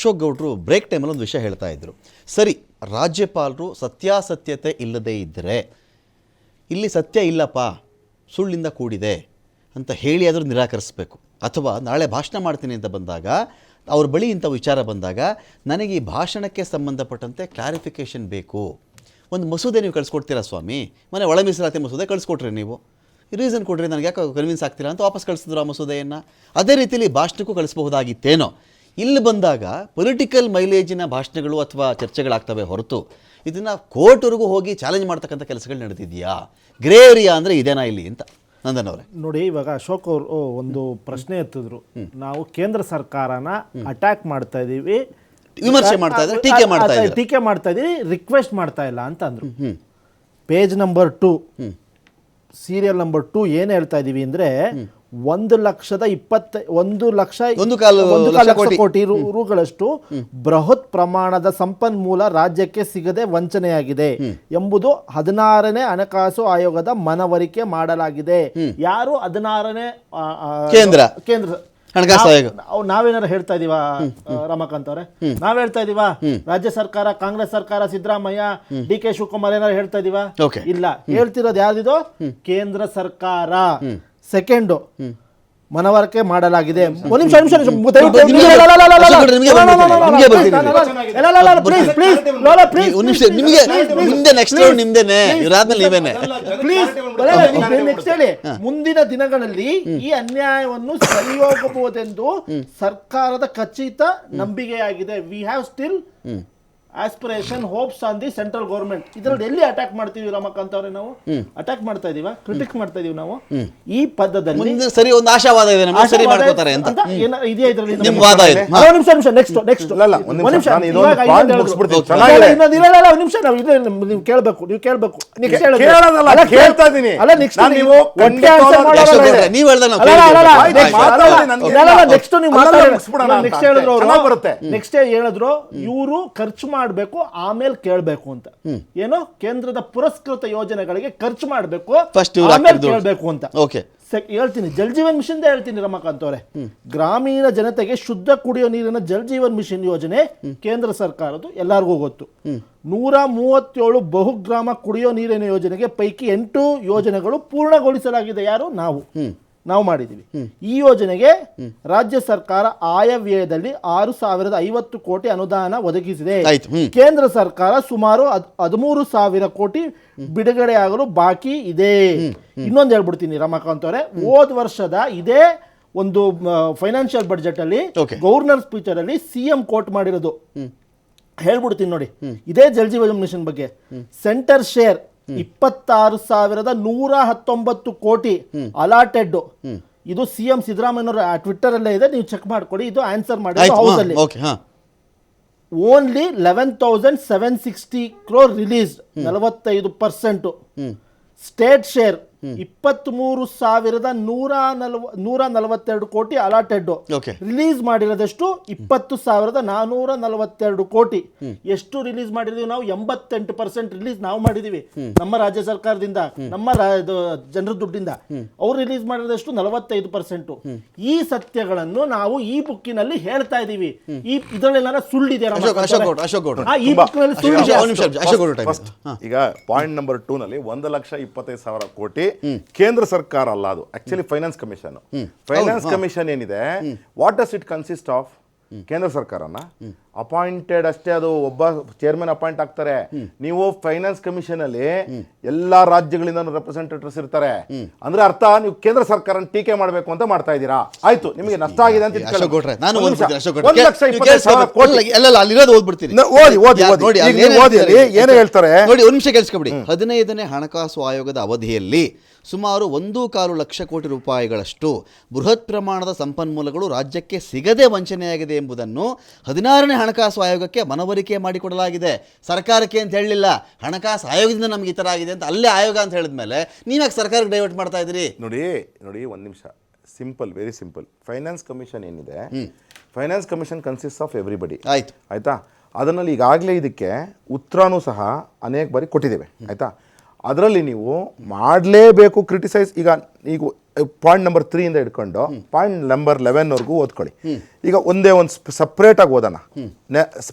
ಅಶೋಕ್ ಗೌಡ್ರು ಬ್ರೇಕ್ ಟೈಮಲ್ಲಿ ಒಂದು ವಿಷಯ ಹೇಳ್ತಾ ಇದ್ರು. ಸರಿ, ರಾಜ್ಯಪಾಲರು ಸತ್ಯಾಸತ್ಯತೆ ಇಲ್ಲದೇ ಇದ್ದರೆ ಇಲ್ಲಿ ಸತ್ಯ ಇಲ್ಲಪ್ಪ, ಸುಳ್ಳಿಂದ ಕೂಡಿದೆ ಅಂತ ಹೇಳಿ ಆದರೂ ನಿರಾಕರಿಸಬೇಕು. ಅಥವಾ ನಾಳೆ ಭಾಷಣ ಮಾಡ್ತೀನಿ ಅಂತ ಬಂದಾಗ, ಅವ್ರ ಬಳಿ ಇಂಥ ವಿಚಾರ ಬಂದಾಗ ನನಗೆ ಈ ಭಾಷಣಕ್ಕೆ ಸಂಬಂಧಪಟ್ಟಂತೆ ಕ್ಲಾರಿಫಿಕೇಷನ್ ಬೇಕು. ಒಂದು ಮಸೂದೆ ನೀವು ಕಳಿಸ್ಕೊಡ್ತೀರಾ ಸ್ವಾಮಿ? ಮನೆ ಒಳ ಮೀಸಲಾತಿ ಮಸೂದೆ ಕಳಿಸ್ಕೊಟ್ರಿ ನೀವು. ರೀಸನ್ ಕೊಡ್ರಿ ನನಗೆ ಯಾಕೆ ಕನ್ವಿನ್ಸ್ ಆಗ್ತಿಲ್ಲ ಅಂತ ವಾಪಸ್ ಕಳಿಸಿದ್ರು ಆ ಮಸೂದೆಯನ್ನು. ಅದೇ ರೀತಿಯಲ್ಲಿ ಭಾಷಣಕ್ಕೂ ಕಳಿಸಬಹುದಾಗಿತ್ತೇನೋ. ಇಲ್ಲಿ ಬಂದಾಗ ಪೊಲಿಟಿಕಲ್ ಮೈಲೇಜಿನ ಭಾಷಣಗಳು ಅಥವಾ ಚರ್ಚೆಗಳಾಗ್ತವೆ ಹೊರತು ಇದನ್ನು ಕೋರ್ಟ್ವರೆಗೂ ಹೋಗಿ ಚಾಲೆಂಜ್ ಮಾಡ್ತಕ್ಕಂಥ ಕೆಲಸಗಳು ನಡೆದಿದೆಯಾ ಗ್ರೇ ಏರಿಯಾ ಅಂದರೆ ಇದೇನಾ ಇಲ್ಲಿ ಅಂತ ನಂದನ್ ಅವರೇ ನೋಡಿ ಇವಾಗ ಅಶೋಕ್ ಅವರು ಒಂದು ಪ್ರಶ್ನೆ ಎತ್ತಿದ್ರು. ನಾವು ಕೇಂದ್ರ ಸರ್ಕಾರನ ಅಟ್ಯಾಕ್ ಮಾಡ್ತಾ ಇದ್ದೀವಿ ವಿಮರ್ಶೆ ಮಾಡ್ತಾ ಇದ್ರೆ ಟೀಕೆ ಮಾಡ್ತಾ ಇದ್ದಾರೆ. ಟೀಕೆ ಮಾಡ್ತಾ ಇದ್ದೀವಿ ರಿಕ್ವೆಸ್ಟ್ ಮಾಡ್ತಾ ಇಲ್ಲ ಅಂತ ಅಂದ್ರು page number two serial number two ಏನು ಹೇಳ್ತಾ ಇದ್ದೀವಿ ಅಂದ್ರೆ ಒಂದು ಲಕ್ಷದ ಇಪ್ಪತ್ತ ಒಂದು ಲಕ್ಷ ಒಂದು ಕಾಲು ಲಕ್ಷ ಕೋಟಿ. ರೂಗಳಷ್ಟು ಬೃಹತ್ ಪ್ರಮಾಣದ ಸಂಪನ್ಮೂಲ ರಾಜ್ಯಕ್ಕೆ ಸಿಗದೆ ವಂಚನೆಯಾಗಿದೆ ಎಂಬುದು ಹದಿನಾರನೇ ಹಣಕಾಸು ಆಯೋಗದ ಮನವರಿಕೆ ಮಾಡಲಾಗಿದೆ. ಯಾರು ಹದಿನಾರನೇ ಕೇಂದ್ರ. ಕೇಂದ್ರ. ನಾವೇನಾರು ಹೇಳ್ತಾ ಇದೀವ ರಮಾಕಾಂತ್ ಅವರೇ? ನಾವ್ ಹೇಳ್ತಾ ಇದೀವ? ರಾಜ್ಯ ಸರ್ಕಾರ ಕಾಂಗ್ರೆಸ್ ಸರ್ಕಾರ ಸಿದ್ದರಾಮಯ್ಯ ಡಿ ಕೆ ಶಿವಕುಮಾರ್ ಏನಾರು ಹೇಳ್ತಾ ಇದೀವ? ಇಲ್ಲ. ಹೇಳ್ತಿರೋದು ಯಾವ್ದಿದು? ಕೇಂದ್ರ ಸರ್ಕಾರ. ಸೆಕೆಂಡ್ ಮನವರಿಕೆ ಮಾಡಲಾಗಿದೆ. ಒಂದ್ ನಿಮಿಷ ನಿಮಿಷ ಮುಂದಿನ ದಿನಗಳಲ್ಲಿ ಈ ಅನ್ಯಾಯವನ್ನು ಸರಿಯೋಗಬಹುದೆಂದು ಸರ್ಕಾರದ ಖಚಿತ ನಂಬಿಕೆಯಾಗಿದೆ. We have still aspiration hopes on the central government ಇದರಲ್ಲಿ ಎಲ್ಲಿ ಅಟ್ಯಾಕ್ ಮಾಡ್ತೀವಿ ರಮಕಾಂತ್ ಅವರೇ ನಾವು? ಅಟ್ಯಾಕ್ ಮಾಡ್ತಾ ಇದೀವ? ಕ್ರಿಟಿಕ್ ಮಾಡ್ತಾ ಇದೀವಿ ನಾವು? ಈ ಪದದಲ್ಲಿ ಮುಂದೆ ಸರಿ ಒಂದು ಆಶಾವಾದ ಇದೆ ನಮಗೆ ಸರಿ ಮಾಡ್ಕೊತಾರೆ ಅಂತ. ಏನ- ಇದೆಯಾ ಇದರಲ್ಲಿ ನಿಮ್ಮ ವಾದ ಇದೆ. ಒಂದು ನಿಮಿಷ ನಿಮಿಷ ನೆಕ್ಸ್ಟ್ ನೆಕ್ಸ್ಟ್ ಇಲ್ಲ, ಇಲ್ಲ, ಒಂದ್ ನಿಮಿಷ. ನಾನು ಇದೊಂದು point ಮುಗಿಸ್ಬಿಡ್ತೀನಿ. ಇಲ್ಲ, ಚೆನ್ನಾಗಿದೆ. ಇನ್ನೊಂದು ಇಲ್ಲ, ಇಲ್ಲ, ಇಲ್ಲ, ಒಂದ್ ನಿಮಿಷ ನಾವು ಇದೆ ನೀವು ಕೇಳಬೇಕು ನೀವು ಕೇಳಬೇಕು. ನೆಕ್ಸ್ಟ್ ಕೇಳೋದಲ್ಲ, ಕೇಳ್ತಾ ಇದೀನಿ. ಅಲ್ಲ ನೆಕ್ಸ್ಟ್ ನಾನು ನೀವು ಇದೆ. ಅವ್ರೆ, ನೀವು ಹೇಳ್ದಾಗ ನಾವು ಅಲ್ಲ, ಅಲ್ಲ, ಅಲ್ಲ, ಅಲ್ಲ, ಅಲ್ಲ, ಮಾತಾಡಿ, ನನ್ಗೆ. ಅಲ್ಲ, ಅಲ್ಲ, ಇಲ್ಲ. next ನೀವು ಮಾತಾಡಿ. ಮುಗಿಸ್ಬಿಡೋಣ ಇಲ್ಲ, ಅಂತ next ಹೇಳಿದ್ರು. ಅವ್ರು. ಬರುತ್ತೆ. ನೆಕ್ಸ್ಟ್ ಹೇಳಿದ್ರು ಇವರು ಖರ್ಚು ಮಾಡಬೇಕು ಆಮೇಲೆ ಕೇಳಬೇಕು ಅಂತ. ಏನು ಕೇಂದ್ರದ ಪುರಸ್ಕೃತ ಯೋಜನೆಗಳಿಗೆ ಖರ್ಚು ಮಾಡಬೇಕು ಆಮೇಲೆ ಕೇಳಬೇಕು ಅಂತ. ಹೇಳ್ತೀನಿ ಜಲ್ ಜೀವನ್ ಮಿಷನ್ ಹೇಳ್ತೀನಿ ರಮಾಕಾಂತ್ ಅವರೇ ಗ್ರಾಮೀಣ ಜನತೆಗೆ ಶುದ್ಧ ಕುಡಿಯೋ ನೀರಿನ ಜಲ್ ಜೀವನ್ ಮಿಷನ್ ಯೋಜನೆ ಕೇಂದ್ರ ಸರ್ಕಾರದ್ದು ಎಲ್ಲರಿಗೂ ಗೊತ್ತು. ನೂರ ಮೂವತ್ತೇಳು ಬಹುಗ್ರಾಮ ಕುಡಿಯೋ ನೀರಿನ ಯೋಜನೆಗೆ ಪೈಕಿ ಎಂಟು ಯೋಜನೆಗಳು ಪೂರ್ಣಗೊಳಿಸಲಾಗಿದೆ ಯಾರು? ನಾವು. ನಾವು ಮಾಡಿದ್ದೀವಿ. ಈ ಯೋಜನೆಗೆ ರಾಜ್ಯ ಸರ್ಕಾರ ಆಯವ್ಯಯದಲ್ಲಿ ಆರು ಸಾವಿರದ ಐವತ್ತು ಕೋಟಿ ಅನುದಾನ ಒದಗಿಸಿದೆ. ಕೇಂದ್ರ ಸರ್ಕಾರ ಸುಮಾರು ಹದ್- ಹದಿಮೂರು ಸಾವಿರ ಕೋಟಿ ಬಿಡುಗಡೆಯಾಗಲು ಬಾಕಿ ಇದೆ. ಇನ್ನೊಂದು ಹೇಳ್ಬಿಡ್ತೀನಿ ರಮಾಕಾಂತ್ ಅವರೇ. ಹೋದ ವರ್ಷದ ಇದೇ ಒಂದು ಫೈನಾನ್ಷಿಯಲ್ ಬಡ್ಜೆಟ್ ಅಲ್ಲಿ. ಗವರ್ನರ್ ಸ್ಪೀಚರ್ ಅಲ್ಲಿ ಸಿಎಂ ಕೋಟ್ ಮಾಡಿರೋದು. ಹೇಳ್ಬಿಡ್ತೀನಿ ನೋಡಿ. ಇದೇ ಜಲ್ ಜೀವನ್ ಮಿಷನ್ ಬಗ್ಗೆ. ಸೆಂಟರ್ ಶೇರ್ ಇಪ್ಪತ್ತಾರು ಸಾವಿರದ ನೂರ ಹತ್ತೊಂಬತ್ತು ಕೋಟಿ ಅಲಾಟೆಡ್ ಇದು ಸಿಎಂ ಸಿದ್ದರಾಮಯ್ಯನವರ ಟ್ವಿಟ್ಟರ್ ಅಲ್ಲೇ ಇದೆ ನೀವು ಚೆಕ್ ಮಾಡ್ಕೊಡಿ ಇದು ಆನ್ಸರ್ ಮಾಡಿ ಹೌಸ್ ಅಲ್ಲಿ. Only eleven thousand seven sixty crore release ನಲವತ್ತೈದು ಪರ್ಸೆಂಟ್ ಸ್ಟೇಟ್ ಶೇರ್ ಇಪ್ಪತ್ತ್ಮೂರು ಸಾವಿರದ ನೂರ ನಲ್ವ ನೂರ ನಲವತ್ತೆರಡು ಕೋಟಿ ಅಲಾಟೆಡ್ Okay. ರಿಲೀಸ್ ಮಾಡಿರೋದಷ್ಟು? ಇಪ್ಪತ್ತು ಸಾವಿರದ ನಾನೂರ ನಲವತ್ತೆರಡು ಕೋಟಿ. ಎಷ್ಟು ರಿಲೀಸ್ ಮಾಡಿದೀವಿ ನಾವು? ಎಂಬತ್ತೆಂಟು ಪರ್ಸೆಂಟ್ ರಿಲೀಸ್ ನಾವು ಮಾಡಿದೀವಿ. ನಮ್ಮ ರಾಜ್ಯ ಸರ್ಕಾರದಿಂದ ನಮ್ಮ ಜನರ ದುಡ್ಡಿಂದ. ಅವ್ರು ರಿಲೀಸ್ ಮಾಡಿರೋದಷ್ಟು? ನಲವತ್ತೈದು ಪರ್ಸೆಂಟ್. ಈ ಸತ್ಯಗಳನ್ನು ನಾವು ಈ ಬುಕ್ಕಿನಲ್ಲಿ ಹೇಳ್ತಾ ಇದೀವಿ. ಈ ಇದರಲ್ಲೆಲ್ಲ ಸುಳ್ಳಿದೆ ಅಶೋಕ್ ಅಶೋಕ್ ಗೌಡ್ರು ಅಶೋಕ್ ಈ ಬುಕ್ನಲ್ಲಿ ಸುಳ್ಳಿದೆ ಒಂದು ನಿಮಿಷ ಅಶೋಕ್ ಗೌಡ್ರು ಫಸ್ಟ್ ಈಗ ಪಾಯಿಂಟ್ ನಂಬರ್ ಟೂ ನಲ್ಲಿ ಒಂದು ಲಕ್ಷ ಇಪ್ಪತ್ತೈದು ಸಾವಿರ ಕೋಟಿ. ಕೇಂದ್ರ ಸರ್ಕಾರ ಅಲ್ಲ ಅದು. Actually finance commission finance commission ಏನಿದೆ? What does it consist of ಕೇಂದ್ರ ಸರ್ಕಾರನ? ಅಪಾಯಿಂಟೆಡ್ ಅಷ್ಟೇ ಅದು ಒಬ್ಬ ಚೇರ್ಮನ್ ಅಪಾಯಿಂಟ್ ಆಗ್ತಾರೆ. ನೀವು ಫೈನಾನ್ಸ್ ಕಮಿಷನ್ ಅಲ್ಲಿ ಎಲ್ಲಾ ರಾಜ್ಯಗಳಿಂದ ರೆಪ್ರೆಸೆಂಟೇಟಿವ್ಸ್ ಇರ್ತಾರೆ. ಅಂದ್ರೆ ಅರ್ಥ ನೀವು ಕೇಂದ್ರ ಸರ್ಕಾರ ಟೀಕೆ ಮಾಡಬೇಕು ಅಂತ ಮಾಡ್ತಾ ಇದೀರಾ ಆಯ್ತು ನಿಮಗೆ ನಷ್ಟ ಆಗಿದೆ ಅಂತ ಓದಿ? ಏನು ಹೇಳ್ತಾರೆ? ನೋಡಿ ಒಂದು ನಿಮಿಷ ಕೇಳಿಸ್ಕೊಬಿಡಿ. ಹದಿನೈದನೇ ಹಣಕಾಸು ಆಯೋಗದ ಅವಧಿಯಲ್ಲಿ ಸುಮಾರು ಒಂದು ಕಾಲು ಲಕ್ಷ ಕೋಟಿ ರೂಪಾಯಿಗಳಷ್ಟು ಬೃಹತ್ ಪ್ರಮಾಣದ ಸಂಪನ್ಮೂಲಗಳು ರಾಜ್ಯಕ್ಕೆ ಸಿಗದೆ ವಂಚನೆಯಾಗಿದೆ ಎಂಬುದನ್ನು ಹದಿನಾರನೇ ಹಣಕಾಸು ಆಯೋಗಕ್ಕೆ ಮನವರಿಕೆ ಮಾಡಿಕೊಡಲಾಗಿದೆ. ಸರ್ಕಾರಕ್ಕೆ ಅಂತ ಹೇಳಲಿಲ್ಲ. ಹಣಕಾಸು ಆಯೋಗದಿಂದ ನಮಗೆ ಈ ಥರ ಆಗಿದೆ ಅಂತ ಅಲ್ಲೇ ಆಯೋಗ ಅಂತ ಹೇಳಿದ ಮೇಲೆ ನೀವ್ಯಾಕೆ ಸರ್ಕಾರಕ್ಕೆ ಡೈವರ್ಟ್ ಮಾಡ್ತಾ ಇದ್ದೀರಿ? ನೋಡಿ ನೋಡಿ ಒಂದು ನಿಮಿಷ. Simple very simple finance commission ಏನಿದೆ? Finance commission consist of everybody ಆಯ್ತು. ಆಯ್ತಾ? ಅದರಲ್ಲಿ ಈಗಾಗಲೇ ಇದಕ್ಕೆ ಉತ್ತರನೂ ಸಹ ಅನೇಕ ಬಾರಿ ಕೊಟ್ಟಿದ್ದೇವೆ. ಆಯ್ತಾ? ಅದರಲ್ಲಿ ನೀವು ಮಾಡಲೇಬೇಕು ಕ್ರಿಟಿಸೈಸ್ ಈಗ ಈಗ ಪಾಯಿಂಟ್ ನಂಬರ್ ತ್ರೀಯಿಂದ ಹಿಡ್ಕೊಂಡು ಪಾಯಿಂಟ್ ನಂಬರ್ ಲೆವೆನ್ವರೆಗೂ ಓದ್ಕೊಳ್ಳಿ. ಈಗ ಒಂದೇ ಒಂದು ಸಪ್ರೇಟ್ ಆಗಿ ಓದೋಣ.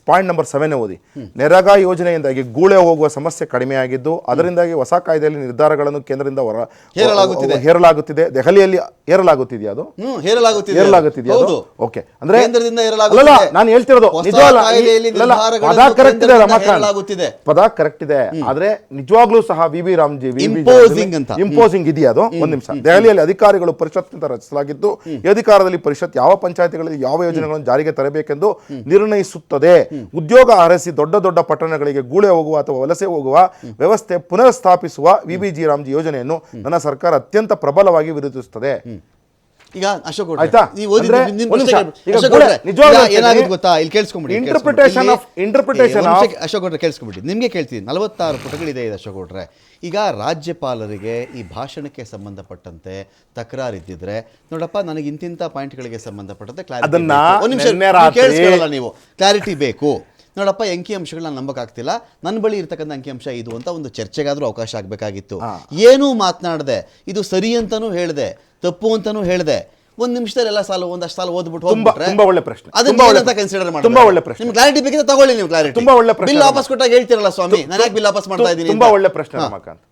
ಪಾಯಿಂಟ್ ನಂಬರ್ ಸೆವೆನ್ ಓದಿ. ನೆರಗ ಯೋಜನೆಯಿಂದಾಗಿ ಗೂಳೆ ಹೋಗುವ ಸಮಸ್ಯೆ ಕಡಿಮೆಯಾಗಿದ್ದು ಅದರಿಂದಾಗಿ ಹೊಸ ಕಾಯ್ದೆಯಲ್ಲಿ ನಿರ್ಧಾರಗಳನ್ನು ಕೇಂದ್ರದಿಂದ ಹೊರ ಹೇರಲಾಗುತ್ತಿದೆ. ಹೇರಲಾಗುತ್ತಿದೆ. ದೆಹಲಿಯಲ್ಲಿ ಹೇರಲಾಗುತ್ತಿದೆಯಾ ಅದು? ಹೇರಲಾಗುತ್ತಿದೆಯಾ ಹೌದು. ಓಕೆ ಅಂದ್ರೆ ನಾನು ಹೇಳ್ತಿರೋದು ಪದ ಕರೆಕ್ಟ್ ಇದೆ ರಮಾಕಾಂತ್ ಪದ ಕರೆಕ್ಟ್ ಇದೆ. ಆದ್ರೆ ನಿಜವಾಗ್ಲೂ ಸಹ ವಿ ಬಿ ರಾಮ್ಜಿ ಇಂಪೋಸಿಂಗ್ ಅಂತ. ಇಂಪೋಸಿಂಗ್ ಇದೆಯಾ ಅದು? ಒಂದ್ ನಿಮಿಷ. ದೆಹಲಿಯಲ್ಲಿ ಅಧಿಕಾರಿಗಳು ಪರಿಷತ್ನಿಂದ ರಚಿಸಲಾಗಿದ್ದು ಈ ಅಧಿಕಾರದಲ್ಲಿ ಪರಿಷತ್ ಯಾವ ಪಂಚಾಯತಿಗಳಲ್ಲಿ ಯಾವ ಯೋಜನೆಗಳನ್ನು ಜಾರಿಗೆ ತರಬೇಕೆಂದು ನಿರ್ಣಯಿಸುತ್ತದೆ. ಉದ್ಯೋಗ ಅರಸಿ ದೊಡ್ಡ ದೊಡ್ಡ ಪಟ್ಟಣಗಳಿಗೆ ಗೂಳೆ ಹೋಗುವ ಅಥವಾ ವಲಸೆ ಹೋಗುವ ವ್ಯವಸ್ಥೆ ಪುನರ್ ಸ್ಥಾಪಿಸುವ ವಿ ಬಿ ಜಿ ರಾಮ್ಜಿ ಯೋಜನೆಯನ್ನು ನನ್ನ ಸರ್ಕಾರ ಅತ್ಯಂತ ಪ್ರಬಲವಾಗಿ ವಿರೋಧಿಸುತ್ತದೆ. ಈಗ ಅಶೋಕ್ ಆಯ್ತಾ? ಏನಾಗುತ್ತೆ ಗೊತ್ತಾ? ಇಲ್ಲಿ ಕೇಳಿಸ್ಕೊಂಬಿಡಿ ಇಂಟರ್ಪ್ರಿಟೇಷನ್ ಆಫ್ ಇಂಟರ್ಪ್ರಿಟೇಷನ್ ಅಶೋಕ್ ಗೌಡ್ರೆ ಕೇಳಿಸ್ಕೊಂಬಿಡಿ ನಿಮಗೆ ಕೇಳ್ತೀನಿ. ನಲವತ್ತಾರು ಪುಟಗಳಿದೆ ಇದು ಅಶೋಕ್ ಈಗ ರಾಜ್ಯಪಾಲರಿಗೆ ಈ ಭಾಷಣಕ್ಕೆ ಸಂಬಂಧಪಟ್ಟಂತೆ ತಕರಾರು ಇದ್ದಿದ್ರೆ ನೋಡಪ್ಪ ನನಗೆ ಇಂತಿಂಥ ಪಾಯಿಂಟ್ಗಳಿಗೆ ಸಂಬಂಧಪಟ್ಟಂತೆ ಕ್ಲಾರಿಟಿ ನೀವು ರಾತ್ರಿ- ಕೇಳಿಸ್ಕೊಳ್ಳಲ್ಲ ನೀವು. ಕ್ಲಾರಿಟಿ ಬೇಕು. ನೋಡಪ್ಪ ಅಂಕಿ ಅಂಶಗಳನ್ನ ನಂಬಕ್ಕಾಗ್ತಿಲ್ಲ ನನ್ನ ಬಳಿ ಇರ್ತಕ್ಕಂಥ ಅಂಕಿಅಂಶ ಇದು ಅಂತ ಒಂದು ಚರ್ಚೆಗಾದ್ರೂ ಅವಕಾಶ ಆಗಬೇಕಾಗಿತ್ತು. ಏನೂ ಮಾತನಾಡದೆ. ಇದು ಸರಿ ಅಂತಾನೂ ಹೇಳಿದೆ. ತಪ್ಪು ಅಂತಾನೂ ಹೇಳಿದೆ. ಒಂದ್ ನಿಮಿಷದಲ್ಲಿ ಎಲ್ಲ ಸಾಲ ಒಂದಷ್ಟು ಸಾಲ ಓದ್ಬಿಟ್ಟು ತುಂಬಾ- ಹೋಗ್ಬಿಟ್ರೆ ತುಂಬಾ ಒಳ್ಳೆ ಪ್ರಶ್ನೆ. ಅದನ್ನ ತುಂಬಾ ಒಳ್ಳೆ ಏನಂತ ಕನ್ಸಿಡರ್ ಮಾಡಿ ತುಂಬಾ ಒಳ್ಳೆ ಪ್ರಶ್ನೆ. ನಿಮ್ಗೆ ಕ್ಲಾರಿಟಿ ಬೇಕಿದ್ರೆ ತಗೊಳ್ಳಿ ನೀವು ಕ್ಲಾರಿಟಿ ತುಂಬಾ ಒಳ್ಳೆ ಪ್ರಶ್ನೆ ಬಿಲ್. ವಾಪಸ್ ಕೊಟ್ಟಾಗ ಹೇಳ್ತಿರಲ್ಲ ಸ್ವಾಮಿ? ನಾನು ಯಾಕೆ ಬಿಲ್ ವಾಪಸ್ ಮಾಡ್ತಾ ಇದ್ದೀನಿ ತುಂಬಾ ಒಳ್ಳೆ ಪ್ರಶ್ನೆ. ರಮಾಕಾಂತ್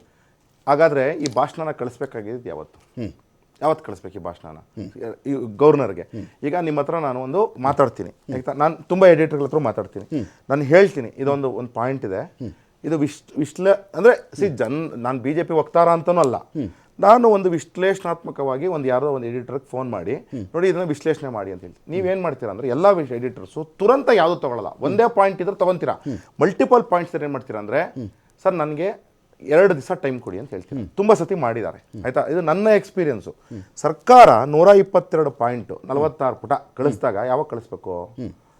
ಹಾಗಾದ್ರೆ ಈ ಭಾಷಣನ ಕಳಿಸ್ಬೇಕಾಗಿದ್ದು ಯಾವತ್ತು? ಯಾವತ್ತು ಕಳಿಸ್ಬೇಕು ಈ ಭಾಷಣನ? ಈ ಗವರ್ನರ್ಗೆ ಈಗ ನಿಮ್ಮ ಹತ್ರ ನಾನು ಒಂದು ಮಾತಾಡ್ತೀನಿ. ಆಯ್ತಾ? ನಾನು ತುಂಬಾ ಎಡಿಟರ್ಗಳ ಹತ್ರ ಮಾತಾಡ್ತೀನಿ. ನಾನು ಹೇಳ್ತೀನಿ ಇದೊಂದು ಒಂದು ಪಾಯಿಂಟ್ ಇದೆ. ಇದು ವಿಶ್ ವಿಶ್ಲ ಅಂದ್ರೆ ಸಿ ಜನ್ ನಾನು ಬಿಜೆಪಿ ಜೆ ಪಿ ವಕ್ತಾರ ಅಂತನೂ ಅಲ್ಲ. ನಾನು ಒಂದು ವಿಶ್ಲೇಷಣಾತ್ಮಕವಾಗಿ ಒಂದು ಯಾರೋ ಒಂದು ಎಡಿಟರ್ಗೆ ಫೋನ್ ಮಾಡಿ ನೋಡಿ ಇದನ್ನು ವಿಶ್ಲೇಷಣೆ ಮಾಡಿ ಅಂತ ಹೇಳಿ. ನೀವೇನು ಮಾಡ್ತೀರಾ ಅಂದ್ರೆ ಎಲ್ಲ ಎಡಿಟರ್ಸು ತುರಂತ ಯಾವುದು ತಗೊಳ್ಳಲ್ಲ ಒಂದೇ ಪಾಯಿಂಟ್ ಇದ್ರೆ ತಗೊಂತೀರಾ. ಮಲ್ಟಿಪಲ್ ಪಾಯಿಂಟ್ಸ್ ಏನು ಮಾಡ್ತೀರಾ ಅಂದ್ರೆ ಸರ್ ನನಗೆ ಎರಡು ದಿವಸ ಟೈಮ್ ಕೊಡಿ ಅಂತ ಹೇಳ್ತೀನಿ ತುಂಬ ಸತಿ ಮಾಡಿದ್ದಾರೆ. ಆಯ್ತಾ? ಇದು ನನ್ನ ಎಕ್ಸ್ಪೀರಿಯನ್ಸು ಸರ್ಕಾರ ನೂರ ಇಪ್ಪತ್ತೆರಡು ಪಾಯಿಂಟ್ ನಲವತ್ತಾರು ಪುಟ ಕಳಿಸಿದಾಗ ಯಾವಾಗ ಕಳಿಸ್ಬೇಕು?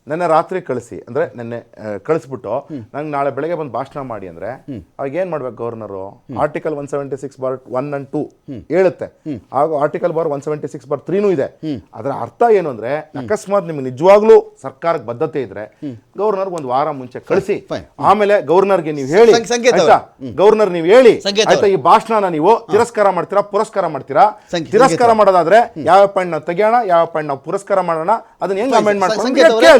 ನೆನ್ನೆ ರಾತ್ರಿ ಕಳಿಸಿ ಅಂದ್ರೆ ನೆನ್ನೆ ಕಳಿಸ್ಬಿಟ್ಟು ನಂಗೆ ನಾಳೆ ಬೆಳಗ್ಗೆ ಬಂದು ಭಾಷಣ ಮಾಡಿ ಅಂದ್ರೆ ಅವಾಗ ಏನ್ ಮಾಡ್ಬೇಕು governor? Article one seventy six bar one and two ಹೇಳುತ್ತೆ ಆಗ article bar one seventy six bar ತ್ರೀನೂ ಇದೆ. ಅದರ ಅರ್ಥ ಏನು ಅಂದ್ರೆ ಅಕಸ್ಮಾತ್ ನಿಮ್ಗೆ ನಿಜವಾಗ್ಲೂ ಸರ್ಕಾರಕ್ಕೆ ಬದ್ಧತೆ ಇದ್ರೆ ಗವರ್ನರ್ ಒಂದು ವಾರ ಮುಂಚೆ ಕಳಿಸಿ. ಆಮೇಲೆ ಗವರ್ನರ್ಗೆ ನೀವು ಹೇಳಿ. ಆಯ್ತಾ? ಗವರ್ನರ್ ನೀವು ಹೇಳಿ. ಆಯ್ತಾ? ಈ ಭಾಷಣನ ನೀವು ತಿರಸ್ಕಾರ ಮಾಡ್ತೀರಾ ಪುರಸ್ಕಾರ ಮಾಡ್ತೀರಾ? ತಿರಸ್ಕಾರ ಮಾಡೋದಾದ್ರೆ ಯಾವ ಪಾಯಿಂಟ್ ನಾವು ತೆಗಿಯೋಣ ಯಾವ ಪಾಯಿಂಟ್ ನಾವು ಪುರಸ್ಕಾರ ಮಾಡೋಣ ಅದನ್ನ ಹೆಂಗ್ ಅಮೆಂಡ್ ಮಾಡ್ಕೊಂಡು